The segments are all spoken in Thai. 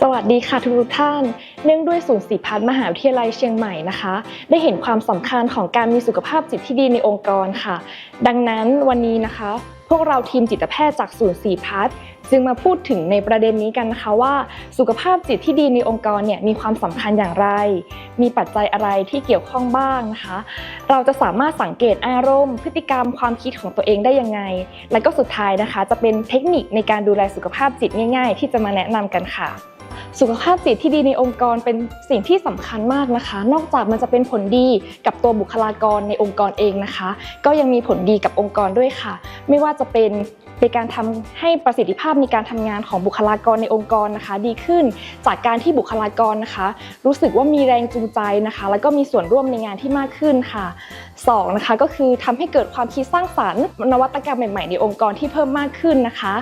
สวัสดีค่ะทุกท่าน เนื่องด้วยศูนย์ศิริพัฒน์มหาวิทยาลัยเชียงใหม่นะคะ ได้เห็นความสำคัญของการมีสุขภาพจิตที่ดีในองค์กรค่ะ ดังนั้นวันนี้นะคะ พวกเราทีมจิตแพทย์จากศูนย์สีพัฒจึงมาพูดถึงในประเด็นนี้กันนะคะว่า สุขภาพจิตที่ดีในองค์กรเนี่ยมีความสำคัญอย่างไร มีปัจจัยอะไรที่เกี่ยวข้องบ้างนะคะ เราจะสามารถสังเกตอารมณ์ พฤติกรรมความคิดของตัวเองได้ยังไง และก็สุดท้ายนะคะ จะเป็นเทคนิคในการดูแลสุขภาพจิตง่าย ๆ ที่จะมาแนะนำกันค่ะ สุขภาพจิตที่ดีในองค์กรเป็นสิ่งที่สำคัญมากนะคะ นอกจากมันจะเป็นผลดีกับตัวบุคลากรในองค์กรเองนะคะ ก็ยังมีผลดีกับองค์กรด้วยค่ะ ไม่ว่าจะเป็นเป็นการทำให้ประสิทธิภาพในการทำงานของบุคลากรในองค์กรนะคะ ดีขึ้นจากการที่บุคลากรนะคะ รู้สึกว่ามีแรงจูงใจนะคะ แล้วก็มีส่วนร่วมในงานที่มากขึ้นค่ะสองนะคะก็คือทำให้เกิดความคิดสร้างสรรค์ นวัตกรรมใหม่ๆในองค์กรที่เพิ่มมากขึ้นนะคะ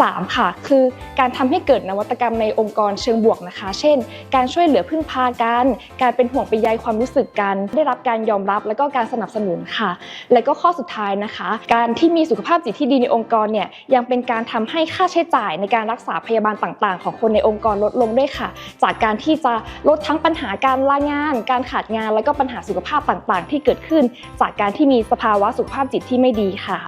สามค่ะ คือการทำให้เกิดนวัตกรรมในองค์กรเชิงบวกนะคะ เช่น การช่วยเหลือพึ่งพากัน การเป็นห่วงเป็นใยความรู้สึกกัน ได้รับการยอมรับและก็การสนับสนุนค่ะ และก็ข้อสุดท้ายนะคะ การที่มีสุขภาพจิตที่ดีในองค์กรเนี่ยยังเป็นการทำให้ค่าใช้จ่ายในการรักษาพยาบาลต่างๆ ของคนในองค์กรลดลงด้วยค่ะ จากการที่จะลดทั้งปัญหาการลางาน การขาดงาน แล้วก็ปัญหาสุขภาพต่างๆ ที่เกิดขึ้นจากการที่มีสภาวะสุขภาพจิตที่ไม่ดีค่ะ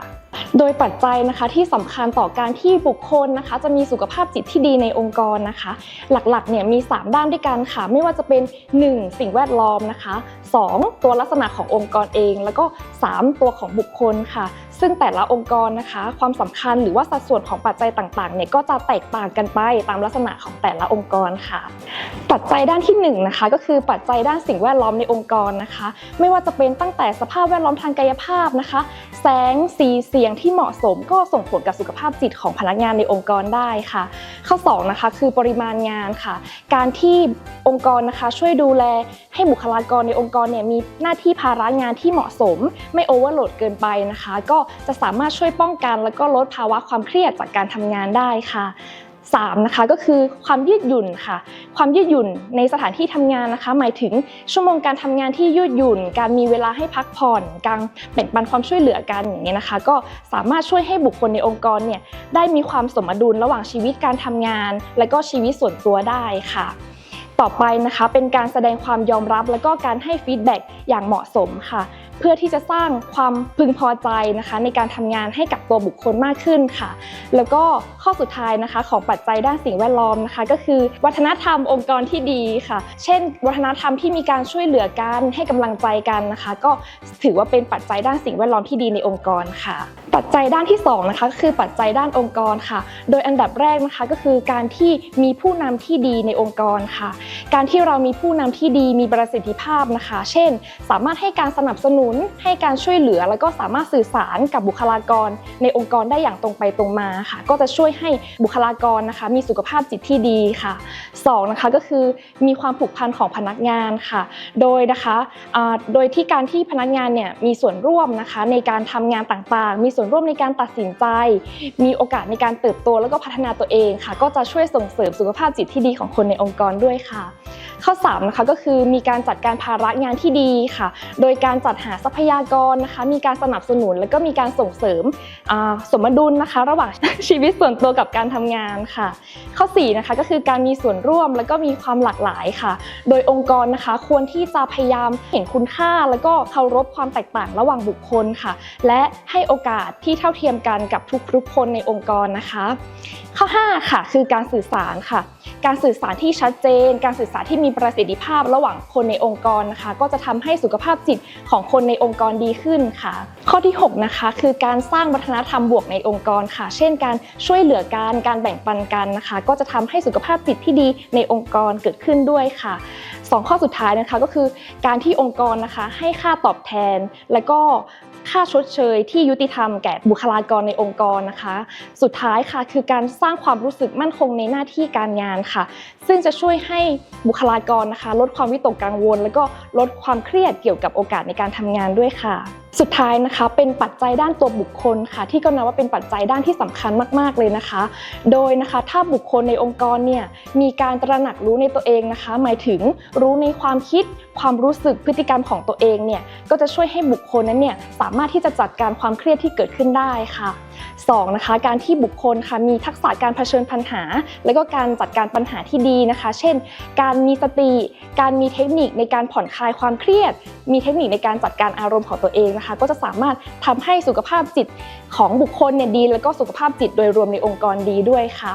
โดยปัจจัยนะคะที่สำคัญต่อการที่บุคคลนะคะ จะมีสุขภาพจิตที่ดีในองค์กรนะคะ หลักๆเนี่ยมี 3 ด้านด้วยกันค่ะ ไม่ว่าจะเป็น 1. สิ่งแวดล้อมนะคะ 2. ตัวลักษณะขององค์กรเอง แล้วก็ 3. ตัวของบุคคลค่ะ ซึ่งแต่ละองค์กรนะคะ ความสำคัญหรือว่าสัดส่วนของปัจจัยต่างๆเนี่ยก็จะแตกต่างกันไปตามลักษณะของแต่ละองค์กรค่ะ ปัจจัยด้านที่1นงนะคะก็คือปัจจัยด้านสิ่งแวดล้อมในองค์กรนะคะ ไม่ว่าจะเป็นตั้งแต่สภาพแวดล้อมทางกายภาพนะคะ แสงสีเสียงที่เหมาะสมก็ส่งผลกับสุขภาพจิตของพนักงานในองค์กรได้ค่ะ ข้อ2นะคะคือปริมาณงานค่ะ การที่องค์กรนะคะช่วยดูแลให้บุคลากรในองค์กรเนี่ยมีหน้าที่ภาระงานที่เหมาะสม ไม่โอเวอร์โหลดเกินไปนะคะ ก็จะสามารถช่วยป้องกัน แล้วก็ลดภาวะความเครียดจากการทำงานได้ค่ะ 3 นะคะก็คือความยืดหยุ่นค่ะ ความยืดหยุ่นในสถานที่ทำงานนะคะ หมายถึงชั่วโมงการทำงานที่ยืดหยุ่น การมีเวลาให้พักผ่อนการแบ่งปันความช่วยเหลือกันอย่างเงี้ยนะคะ ก็สามารถช่วยให้บุคคลในองค์กรเนี่ยได้มีความสมดุลระหว่างชีวิตการทำงาน และก็ชีวิตส่วนตัวได้ค่ะ ต่อไปนะคะเป็นการแสดงความยอมรับและก็การให้ฟีดแบ็กอย่างเหมาะสมค่ะ เพื่อที่จะสร้างความพึงพอใจนะคะ ในการทำงานให้กับตัวบุคคลมากขึ้นค่ะ แล้วก็ข้อสุดท้ายนะคะของปัจจัยด้านสิ่งแวดล้อมนะคะ ก็คือวัฒนธรรมองค์กรที่ดีค่ะ เช่น วัฒนธรรมที่มีการช่วยเหลือกันให้กำลังใจกันนะคะ ก็ถือว่าเป็นปัจจัยด้านสิ่งแวดล้อมที่ดีในองค์กรค่ะ ปัจจัยด้านที่สองนะคะก็คือปัจจัยด้านองค์กรค่ะ โดยอันดับแรกนะคะก็คือการที่มีผู้นำที่ดีในองค์กรค่ะ การที่เรามีผู้นำที่ดีมีประสิทธิภาพนะคะ เช่น สามารถให้การสนับสนุนให้การช่วยเหลือ แล้วก็สามารถสื่อสารกับบุคลากร ในองค์กรได้อย่างตรงไปตรงมาค่ะ ก็จะช่วยให้บุคลากรนะคะ มีสุขภาพจิตที่ดีค่ะสองนะคะก็คือมีความผูกพันของพนักงานค่ะ โดยนะคะโดยที่การที่พนักงานเนี่ยมีส่วนร่วมนะคะในการทำงานต่างๆ มีส่วนร่วมในการตัดสินใจ มีโอกาสในการเติบโตแล้วก็พัฒนาตัวเองค่ะ ก็จะช่วยส่งเสริมสุขภาพจิตที่ดีของคนในองค์กรด้วยค่ะ ข้อ3นะคะก็คือมีการจัดการภาระงานที่ดีค่ะ โดยการจัดหาทรัพยากรนะคะ มีการสนับสนุนแล้วก็มีการส่งเสริมสมดุลนะคะ ระหว่างชีวิตส่วนตัวกับการทำงานค่ะ ข้อ4นะคะก็คือการมีส่วนร่วมแล้วก็มีความหลากหลายค่ะ โดยองค์กรนะคะควรที่จะพยายามเห็นคุณค่า แล้วก็เคารพความแตกต่างระหว่างบุคคลค่ะ และให้โอกาสที่เท่าเทียมกันกับทุกๆคนในองค์กรนะคะ ข้อ5ค่ะคือการสื่อสารค่ะ การสื่อสารที่ชัดเจน การสื่อสารที่มีประสิทธิภาพระหว่างคนในองค์กรนะคะ ก็จะทำให้สุขภาพจิตของคนในองค์กรดีขึ้นค่ะ ข้อที่ 6 นะคะคือการสร้างวัฒนธรรมบวกในองค์กรค่ะ เช่น การช่วยเหลือกันการแบ่งปันกันนะคะ ก็จะทำให้สุขภาพจิตที่ดีในองค์กรเกิดขึ้นด้วยค่ะสองข้อสุดท้ายนะคะก็คือการที่องค์กรนะคะให้ค่าตอบแทน และก็ ค่าชดเชยที่ยุติธรรมแก่บุคลากรในองค์กรนะคะ สุดท้ายค่ะคือการสร้างความรู้สึกมั่นคงในหน้าที่การงานค่ะ ซึ่งจะช่วยให้บุคลากรนะคะ ลดความวิตกกังวล แล้วก็ลดความเครียดเกี่ยวกับโอกาสในการทำงานด้วยค่ะ สุดท้ายนะคะ เป็นปัจจัยด้านตัวบุคคลค่ะ ที่ก็นับว่าเป็นปัจจัยด้านที่สำคัญมาก ๆ เลยนะคะ โดยนะคะถ้าบุคคลในองค์กรเนี่ยมีการตระหนักรู้ในตัวเองนะคะ หมายถึงรู้ในความคิด ความรู้สึกพฤติกรรมของตัวเองเนี่ยก็จะช่วยให้บุคคลนั้นเนี่ยสามารถที่จะจัดการความเครียดที่เกิดขึ้นได้ค่ะ 2นะคะการที่บุคคลค่ะมีทักษะการเผชิญปัญหา และก็การจัดการปัญหาที่ดีนะคะ เช่น การมีสติ การมีเทคนิคในการผ่อนคลายความเครียด มีเทคนิคในการจัดการอารมณ์ของตัวเองนะคะ ก็จะสามารถทำให้สุขภาพจิตของบุคคลเนี่ยดี แล้วก็สุขภาพจิตโดยรวมในองค์กรดีด้วยค่ะ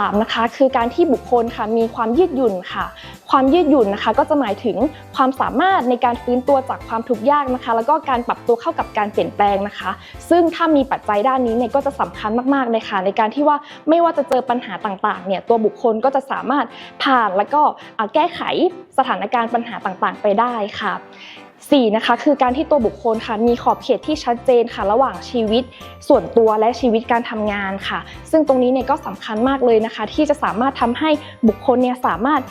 3นะคะคือการที่บุคคลค่ะมีความยืดหยุ่นค่ะ ความยืดหยุ่นนะคะก็จะหมายถึงความสามารถในการฟื้นตัวจากความทุกข์ยากนะคะ แล้วก็การปรับตัวเข้ากับการเปลี่ยนแปลงนะคะ ซึ่งถ้ามีปัจจัยด้านนี้เนี่ยก็จะสำคัญมากๆเลยค่ะ ในการที่ว่าไม่ว่าจะเจอปัญหาต่างๆเนี่ยตัวบุคคลก็จะสามารถผ่านแล้วก็แก้ไขสถานการณ์ปัญหาต่างๆ ไปได้ค่ะ 4นะคะคือการที่ตัวบุคคลค่ะมีขอบเขตที่ชัดเจนค่ะ ระหว่างชีวิตส่วนตัวและชีวิตการทำงานค่ะ ซึ่งตรงนี้เนี่ยก็สำคัญมากเลยนะคะ ที่จะสามารถทำให้บุคคลเนี่ยสามารถ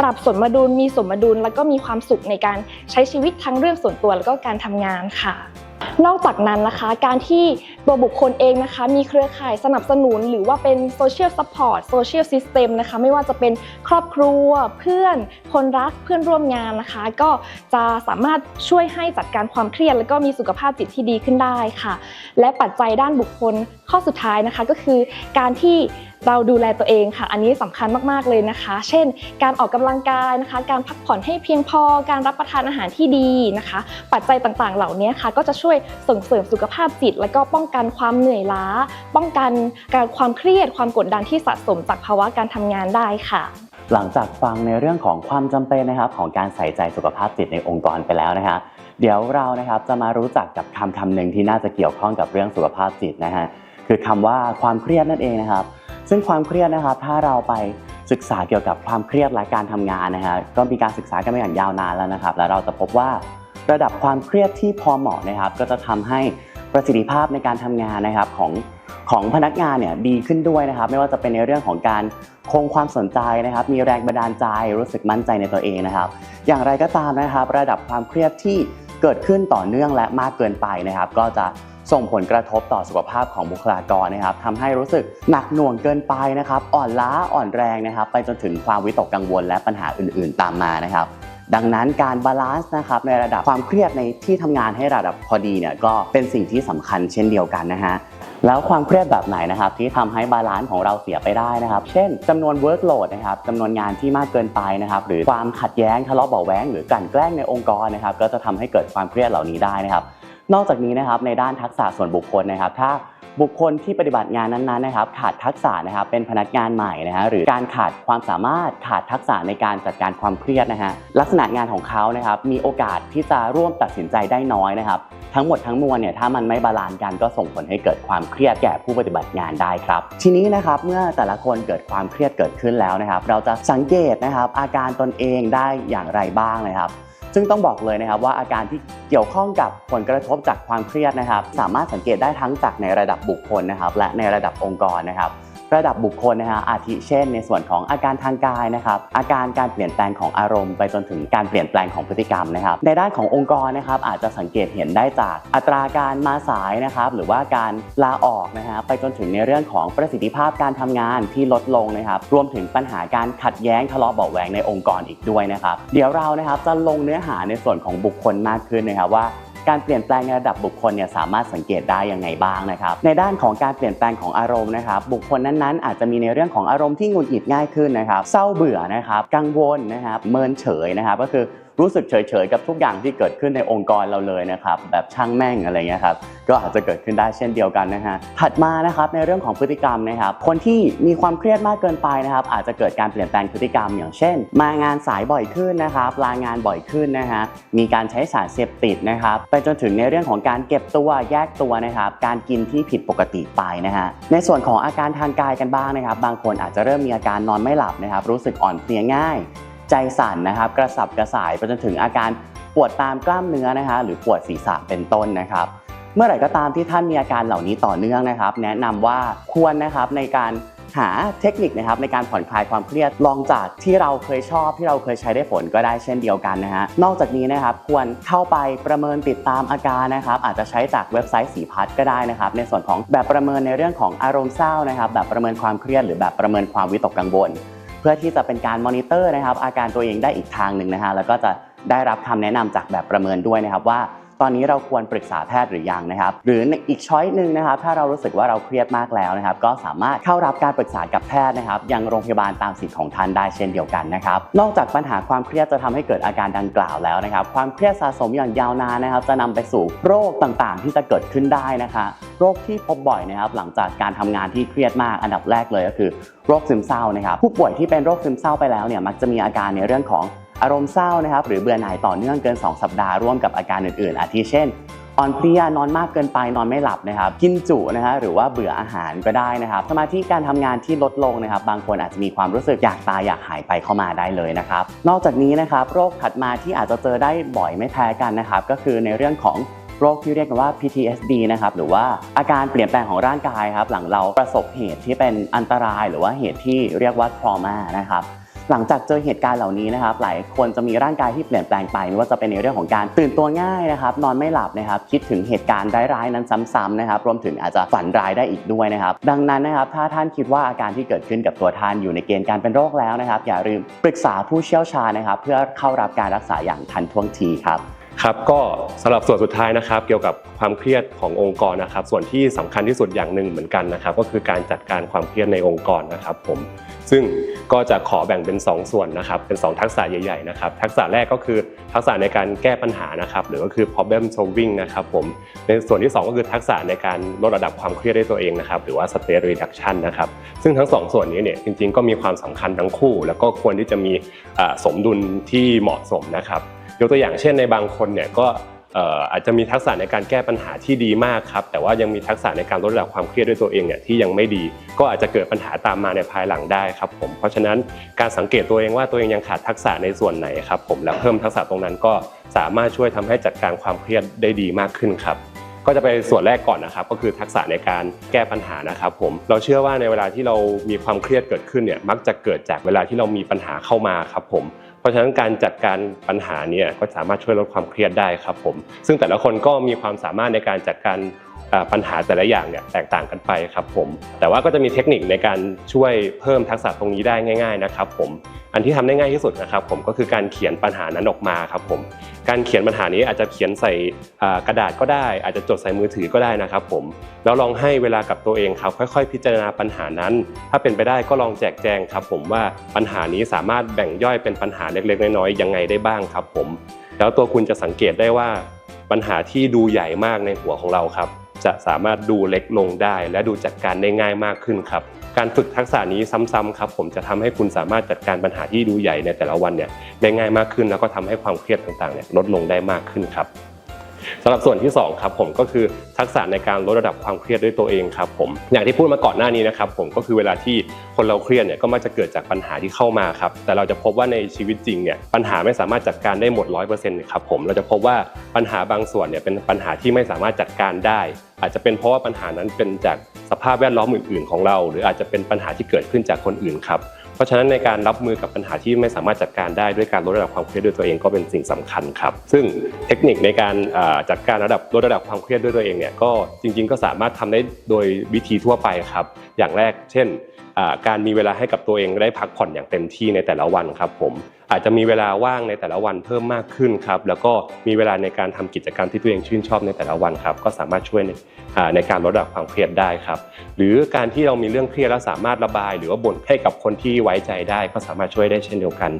ปรับสมดุลมีสมดุล แล้วก็มีความสุขในการใช้ชีวิตทั้งเรื่องส่วนตัวแล้วก็การทำงานค่ะ นอกจากนั้นนะคะ การที่ตัวบุคคลเองนะคะ มีเครือข่ายสนับสนุน หรือว่าเป็นโซเชียลซัพพอร์ตโซเชียลซิสเต็มนะคะ ไม่ว่าจะเป็นครอบครัว เพื่อน คนรักเพื่อนร่วมงานนะคะ ก็จะสามารถช่วยให้จัดการความเครียด แล้วก็มีสุขภาพจิตที่ดีขึ้นได้ค่ะ และปัจจัยด้านบุคคลข้อสุดท้ายนะคะก็คือการที่ เราดูแลตัวเองค่ะ อันนี้สำคัญมากๆเลยนะคะ เช่น การออกกำลังกายนะคะ การพักผ่อนให้เพียงพอ การรับประทานอาหารที่ดีนะคะ ปัจจัยต่างๆ เหล่านี้ค่ะ ก็จะช่วยส่งเสริมสุขภาพจิต และก็ป้องกันความเหนื่อยล้า ป้องกันการความเครียด ความกดดันที่สะสมจากภาวะการทำงานได้ค่ะ หลังจากฟังในเรื่องของความจำเป็นนะครับ ของการใส่ใจสุขภาพจิตในองค์กรไปแล้วนะฮะเดี๋ยวเรานะครับจะมารู้จักกับคำคำหนึ่งที่น่าจะเกี่ยวข้องกับเรื่องสุขภาพจิตนะฮะคือคำว่าความเครียดนั่นเองนะครับ ซึ่งความเครียดนะครับถ้าเราไปศึกษาเกี่ยวกับความเครียดและการทำงานนะฮะก็มีการศึกษากันมาอย่างยาวนานแล้วนะครับ แล้วเราจะพบว่าระดับความเครียดที่พอเหมาะนะครับ ก็จะทำให้ประสิทธิภาพในการทำงานนะครับของของพนักงานเนี่ยดีขึ้นด้วยนะครับ ไม่ว่าจะเป็นในเรื่องของการคงความสนใจนะครับ มีแรงบันดาลใจรู้สึกมั่นใจในตัวเองนะครับ อย่างไรก็ตามนะครับ ระดับความเครียดที่เกิดขึ้นต่อเนื่องและมากเกินไปนะครับ ก็จะ ส่งผลกระทบต่อสุขภาพของบุคลากรนะครับทำให้รู้สึกหนักหน่วงเกินไปนะครับ อ่อนล้าอ่อนแรงนะครับ ไปจนถึงความวิตกกังวลและปัญหาอื่น ๆ ตามมานะครับ ดังนั้นการบาลานซ์นะครับในระดับความเครียดในที่ทำงานให้ระดับพอดีเนี่ยก็เป็นสิ่งที่สำคัญเช่นเดียวกันนะฮะแล้วความเครียดแบบไหนนะครับที่ทำให้บาลานซ์ของเราเสียไปได้นะครับ เช่นจำนวน workload นะครับจำนวนงานที่มากเกินไปนะครับ หรือความขัดแย้งทะเลาะเบาะแว้งหรือกลั่นแกล้งในองค์กรนะครับ ก็จะทำให้เกิดความเครียดเหล่านี้ได้นะครับ นอกจากนี้นะครับในด้านทักษะส่วนบุคคลนะครับ ถ้าบุคคลที่ปฏิบัติงานนั้นๆนะครับ ขาดทักษะนะครับเป็นพนักงานใหม่นะฮะหรือการขาดความสามารถขาดทักษะในการจัดการความเครียดนะฮะลักษณะงานของเขานะครับมีโอกาสที่จะร่วมตัดสินใจได้น้อยนะครับ ทั้งหมดทั้งมวลเนี่ยถ้ามันไม่บาลานซ์กันก็ส่งผลให้เกิดความเครียดแก่ผู้ปฏิบัติงานได้ครับ ทีนี้นะครับเมื่อแต่ละคนเกิดความเครียดเกิดขึ้นแล้วนะครับ เราจะสังเกตนะครับอาการตนเองได้อย่างไรบ้างนะครับ ซึ่งต้องบอกเลยนะครับว่าอาการที่เกี่ยวข้องกับผลกระทบจากความเครียดนะครับ สามารถสังเกตได้ทั้งจากในระดับบุคคลนะครับ และในระดับองค์กรนะครับ ระดับบุคคลนะฮะอาทิเช่น ในส่วนของอาการทางกายนะครับอาการการเปลี่ยนแปลงของอารมณ์ ไปจนถึงการเปลี่ยนแปลงของพฤติกรรมนะครับในด้านขององค์กรนะครับอาจจะสังเกตเห็นได้จากอัตราการมาสายนะครับหรือว่าการลาออกนะฮะไปจนถึงในเรื่องของประสิทธิภาพการทำงานที่ลดลงนะครับรวมถึงปัญหาการขัดแย้งทะเลาะเบาะแวงในองค์กรอีกด้วยนะครับ เดี๋ยวเรานะครับจะลงเนื้อหาในส่วนของบุคคลมากขึ้นนะครับว่า การเปลี่ยนแปลงในระดับบุคคลเนี่ยสามารถสังเกตได้ยังไงบ้างนะครับในด้านของการเปลี่ยนแปลงของอารมณ์นะครับบุคคลนั้นๆ อาจจะมีในเรื่องของอารมณ์ที่งุนหงิดง่ายขึ้นนะครับเศร้าเบื่อนะครับกังวลนะครับเมินเฉยนะครับก็คือ รู้สึกเฉยๆกับทุกอย่างที่เกิดขึ้นในองค์กรเราเลยนะครับแบบช่างแม่งอะไรเงี้ยครับก็อาจจะเกิดขึ้นได้เช่นเดียวกันนะฮะถัดมานะครับในเรื่องของพฤติกรรมนะครับคนที่มีความเครียดมากเกินไปนะครับอาจจะเกิดการเปลี่ยนแปลงพฤติกรรม อย่างเช่น มางานสายบ่อยขึ้นนะครับลางานบ่อยขึ้นนะฮะมีการใช้สารเสพติดนะครับไปจนถึงในเรื่องของการเก็บตัวแยกตัวนะครับการกินที่ผิดปกติไปนะฮะในส่วนของอาการทางกายกันบ้างนะครับ บางคนอาจจะเริ่มมีอาการนอนไม่หลับนะครับ รู้สึกอ่อนเพลียง่าย ใจสั่นนะครับ กระสับกระส่ายไปจนถึงอาการปวดตามกล้ามเนื้อนะคะ หรือปวดศีรษะเป็นต้นนะครับ เมื่อไหร่ก็ตามที่ท่านมีอาการเหล่านี้ต่อเนื่องนะครับ แนะนำว่าควรนะครับในการหาเทคนิคนะครับในการผ่อนคลายความเครียดลองจากที่เราเคยชอบที่เราเคยใช้ได้ผลก็ได้เช่นเดียวกันนะฮะนอกจากนี้นะครับควรเข้าไปประเมินติดตามอาการนะครับ อาจจะใช้จากเว็บไซต์สีพัดก็ได้นะครับ ในส่วนของแบบประเมินในเรื่องของอารมณ์เศร้านะครับ แบบประเมินความเครียดหรือแบบประเมินความวิตกกังวล พื่อที่จะเป็นการมอนิเตอร์นะครับอาการตัวเองได้อีกทางหนึ่งนะฮะแล้วก็จะได้รับคำแนะนำจากแบบประเมินด้วยนะครับว่า ตอนนี้เราควรปรึกษาแพทย์หรือยังนะครับ หรืออีกช้อยหนึ่งนะครับ ถ้าเรารู้สึกว่าเราเครียดมากแล้วนะครับ ก็สามารถเข้ารับการปรึกษากับแพทย์นะครับ ยังโรงพยาบาลตามสิทธิ์ของท่านได้เช่นเดียวกันนะครับ นอกจากปัญหาความเครียดจะทำให้เกิดอาการดังกล่าวแล้วนะครับ ความเครียดสะสมอย่างยาวนานนะครับ จะนำไปสู่โรคต่างๆ ที่จะเกิดขึ้นได้นะคะโรคที่พบบ่อยนะครับ หลังจากการทำงานที่เครียดมากอันดับแรกเลยก็คือโรคซึมเศร้านะครับ ผู้ป่วยที่เป็นโรคซึมเศร้าไปแล้วเนี่ยมักจะมีอาการในเรื่องของ อารมณ์เศร้านะครับหรือเบื่อหน่ายต่อเนื่องเกิน 2 สัปดาห์ร่วมกับอาการอื่นๆ อาทิเช่นอ่อนเพลียนอนมากเกินไปนอนไม่หลับนะครับ กินจุนะฮะหรือว่าเบื่ออาหารก็ได้นะครับ สมาธิการทำงานที่ลดลงนะครับ บางคนอาจจะมีความรู้สึกอยากตายอยากหายไปเข้ามาได้เลยนะครับ นอกจากนี้นะครับโรคถัดมาที่อาจจะเจอได้บ่อยไม่แพ้กันนะครับ ก็คือในเรื่องของโรคที่เรียกกันว่า PTSD นะครับหรือว่าอาการเปลี่ยนแปลงของร่างกายครับหลังเราประสบเหตุที่เป็นอันตราย หรือว่าเหตุที่เรียกว่า trauma นะครับ หลังจากเจอเหตุการณ์เหล่านี้นะครับ หลายคนจะมีร่างกายที่เปลี่ยนแปลงไปไม่ว่าจะเป็นในเรื่องของการตื่นตัวง่ายนะครับ นอนไม่หลับนะครับ คิดถึงเหตุการณ์ร้ายๆนั้นซ้ำๆนะครับ รวมถึงอาจจะฝันร้ายได้อีกด้วยนะครับ ดังนั้นนะครับ ถ้าท่านคิดว่าอาการที่เกิดขึ้นกับตัวท่านอยู่ในเกณฑ์การเป็นโรคแล้วนะครับ อย่าลืมปรึกษาผู้เชี่ยวชาญนะครับ เพื่อเข้ารับการรักษาอย่างทันท่วงทีครับ ครับก็สำหรับส่วนสุดท้ายนะครับ เกี่ยวกับความเครียดขององค์กรนะครับ ส่วนที่สำคัญที่สุดอย่างหนึ่งเหมือนกันนะครับ ก็คือการจัดการความเครียดในองค์กรนะครับผมซึ่งก็จะขอแบ่งเป็น 2 ส่วนนะครับ เป็น 2 ทักษะใหญ่ๆนะครับ ทักษะแรกก็คือทักษะในการแก้ปัญหานะครับ หรือก็คือ problem solving นะครับผมในส่วนที่ 2 ก็คือทักษะในการลดระดับความเครียดได้ตัวเองนะครับ หรือว่า stress reduction นะครับ ซึ่งทั้งสองส่วนนี้เนี่ยจริงๆ ก็มีความสำคัญทั้งคู่ แล้วก็ควรที่จะมีสมดุลที่เหมาะสมนะครับ ยกตัวอย่างเช่นในบางคนเนี่ยก็อาจจะมีทักษะในการแก้ปัญหาที่ดีมากครับแต่ว่ายังมีทักษะในการลดระดับความเครียดด้วยตัวเองเนี่ยที่ยังไม่ดี ก็อาจจะเกิดปัญหาตามมาในภายหลังได้ครับผมเพราะฉะนั้นการสังเกตตัวเองว่าตัวเองยังขาดทักษะในส่วนไหนครับผมแล้วเพิ่มทักษะตรงนั้นก็สามารถช่วยทำให้จัดการความเครียดได้ดีมากขึ้นครับก็จะไปส่วนแรกก่อนนะครับก็คือทักษะในการแก้ปัญหานะครับผมเราเชื่อว่าในเวลาที่เรามีความเครียดเกิดขึ้นเนี่ยมักจะเกิดจากเวลาที่เรามีปัญหาเข้ามาครับผม ราะฉะนั้นการจัดการปัญหาเนี่ยก็สามารถช่วยลดความเครียดได้ครับผม ซึ่งแต่ละคนก็มีความสามารถในการจัดการปัญหาแต่ละอย่างเนี่ยแตกต่างกันไปครับผม แต่ว่าก็จะมีเทคนิคในการช่วยเพิ่มทักษะตรงนี้ได้ง่าย ๆนะครับผม อันที่ทำได้ง่ายที่สุดนะครับผมก็คือการเขียนปัญหานั้นออกมาครับผม การเขียนปัญหานี้อาจจะเขียนใส่กระดาษก็ได้ อาจจะจดใส่มือถือก็ได้นะครับผมแล้วลองให้เวลากับตัวเองครับค่อย ๆ พิจารณาปัญหานั้น ถ้าเป็นไปได้ก็ลองแจกแจงครับผมว่าปัญหานี้สามารถแบ่งย่อยเป็นปัญหาเล็กๆ น้อยๆยังไงได้บ้างครับผม แล้วตัวคุณจะสังเกตได้ว่า ปัญหาที่ดูใหญ่มากในหัวของเราครับ จะสามารถดูเล็กลงได้ และดูจัดการได้ง่ายมากขึ้นครับ การฝึกทักษะนี้ซ้ำๆครับผมจะทำให้คุณสามารถจัดการปัญหาที่ดูใหญ่ในแต่ละวันเนี่ยได้ง่ายมากขึ้น แล้วก็ทำให้ความเครียดต่างๆเนี่ยลดลงได้มากขึ้นครับสำหรับส่วนที่สองครับผมก็คือทักษะในการลดระดับความเครียดด้วยตัวเองครับผมอย่างที่พูดมาก่อนหน้านี้นะครับผมก็คือเวลาที่คนเราเครียดเนี่ยก็มักจะเกิดจากปัญหาที่เข้ามาครับแต่เราจะพบว่าในชีวิตจริงเนี่ยปัญหาไม่สามารถจัดการได้หมดร้อยเปอร์เซ็นต์ครับผมเราจะพบว่าปัญหาบางส่วนเนี่ยเป็นปัญหาที่ไม่สามารถจัดการได้ อาจจะเป็นเพราะว่าปัญหานั้นเป็นจาก สภาพแวดล้อมอื่น ๆ ของเรา หรืออาจจะเป็นปัญหาที่เกิดขึ้นจากคนอื่นครับเพราะฉะนั้นในการรับมือกับปัญหาที่ไม่สามารถจัดการได้ด้วยการลดระดับความเครียดด้วยตัวเองก็เป็นสิ่งสำคัญครับ ซึ่งเทคนิคในการจัดการระดับลดระดับความเครียดด้วยตัวเองเนี่ยก็จริง ๆ ก็สามารถทำได้โดยวิธีทั่วไปครับ อย่างแรกเช่น การมีเวลาให้กับตัวเองได้พักผ่อนอย่างเต็มที่ในแต่ละวันครับผมอาจจะมีเวลาว่างในแต่ละวันเพิ่มมากขึ้นครับแล้วก็มีเวลาในการทำกิจกรรมที่ตัวเองชื่นชอบในแต่ละวันครับก็สามารถช่วยในในการลดระดับความเครียดได้ครับหรือการที่เรามีเรื่องเครียดแล้วสามารถระบาย หรือว่าบ่นให้กับคนที่ไว้ใจได้ ก็สามารถช่วยได้เช่นเดียวกัน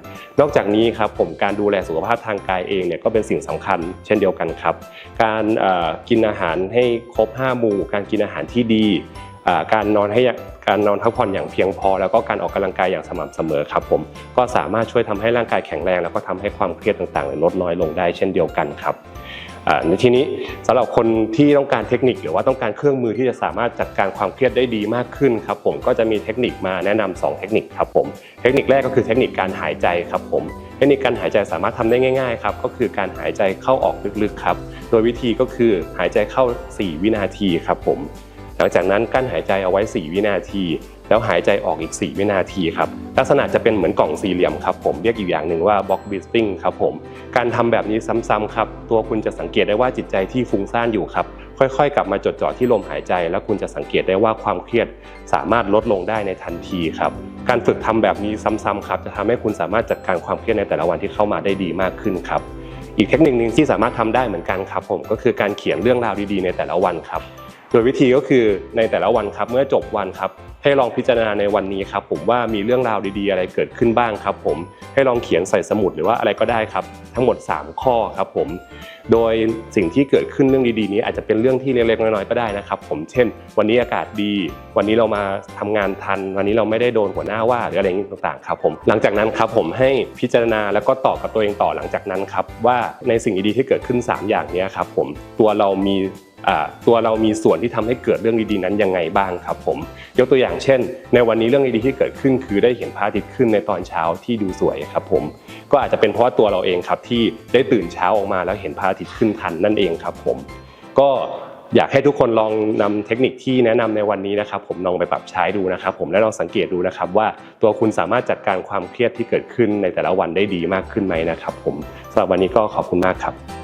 นอกจากนี้ครับผมการดูแลสุขภาพทางกายเองเนี่ยก็เป็นสิ่งสำคัญเช่นเดียวกันครับ การกินอาหารให้ครบ5หมู่การกินอาหารที่ดีการนอนให้ การนอนพักผ่อนอย่างเพียงพอ แล้วก็การออกกำลังกายอย่างสม่ำเสมอครับผมก็สามารถช่วยทำให้ร่างกายแข็งแรง แล้วก็ทำให้ความเครียดต่างๆลดน้อยลงได้เช่นเดียวกันครับในทีนี้สำหรับคนที่ต้องการเทคนิคหรือว่าต้องการเครื่องมือที่จะสามารถจัดการความเครียดได้ดีมากขึ้นครับผมก็จะมีเทคนิคมาแนะนำสองเทคนิคครับผมเทคนิคแรกก็คือเทคนิคการหายใจครับผมเทคนิคการหายใจสามารถทำได้ง่ายๆครับก็คือการหายใจเข้าออกลึกๆครับโดยวิธีก็คือหายใจเข้า 4 วินาทีครับผม หลังจากนั้นกั้นหายใจเอาไว้ 4 วินาที แล้วหายใจออกอีก 4 วินาทีครับลักษณะจะเป็นเหมือนกล่องสี่เหลี่ยมครับผมเรียกอีกอย่างหนึ่งว่า box breathing ครับผมการทำแบบนี้ซ้ำๆครับตัวคุณจะสังเกตได้ว่าจิตใจที่ฟุ้งซ่านอยู่ครับค่อยๆ กลับมาจดจ่อที่ลมหายใจ แล้วคุณจะสังเกตได้ว่าความเครียดสามารถลดลงได้ในทันทีครับการฝึกทำแบบนี้ซ้ำๆครับจะทำให้คุณสามารถจัดการความเครียดในแต่ละวันที่เข้ามาได้ดีมากขึ้นครับอีกเทคนิคหนึ่งที่สามารถทำได้เหมือนกันครับผมก็คือการเขียนเรื่องราวดีๆในแต่ละวันครับ ดยวิธีก็คือในแต่ละวันครับเมื่อจบวันครับ ให้ลองพิจารณาในวันนี้ครับผมว่ามีเรื่องราวดีๆ อะไรเกิดขึ้นบ้างครับผมให้ลองเขียนใส่สมุดหรือว่าอะไรก็ได้ครับ ทั้งหมด 3 ข้อครับผมโดยสิ่งที่เกิดขึ้นเรื่องดีๆ นี้อาจจะเป็นเรื่องที่เล็กๆน้อยๆก็ได้นะครับ ผมเช่น วันนี้อากาศดี วันนี้เรามาทำงานทัน วันนี้เราไม่ได้โดนหัวหน้าว่าหรืออะไรอย่างนี้ต่างๆครับผมหลังจากนั้นครับผมให้พิจารณาแล้วก็ตอบกับตัวเองต่อหลังจากนั้นครับว่าในสิ่งดีๆที่เกิดขึ้น 3 อย่างนี้ครับผมตัวเรามี ตัวเรามีส่วนที่ทำให้เกิดเรื่องดีๆนั้นยังไงบ้างครับผมยกตัวอย่างเช่น ในวันนี้เรื่องดีๆที่เกิดขึ้น คือได้เห็นพระอาทิตย์ขึ้นในตอนเช้าที่ดูสวยครับผมก็อาจจะเป็นเพราะว่าตัวเราเองครับที่ได้ตื่นเช้าออกมาแล้วเห็นพระอาทิตย์ขึ้นทันนั่นเองครับผมก็อยากให้ทุกคนลองนำเทคนิคที่แนะนำในวันนี้นะครับ ผมลองไปปรับใช้ดูนะครับ ผมและลองสังเกตดูนะครับ ว่าตัวคุณสามารถจัดการความเครียดที่เกิดขึ้นในแต่ละวันได้ดีมากขึ้นไหมนะครับ ผมสำหรับวันนี้ก็ขอบคุณมากครับ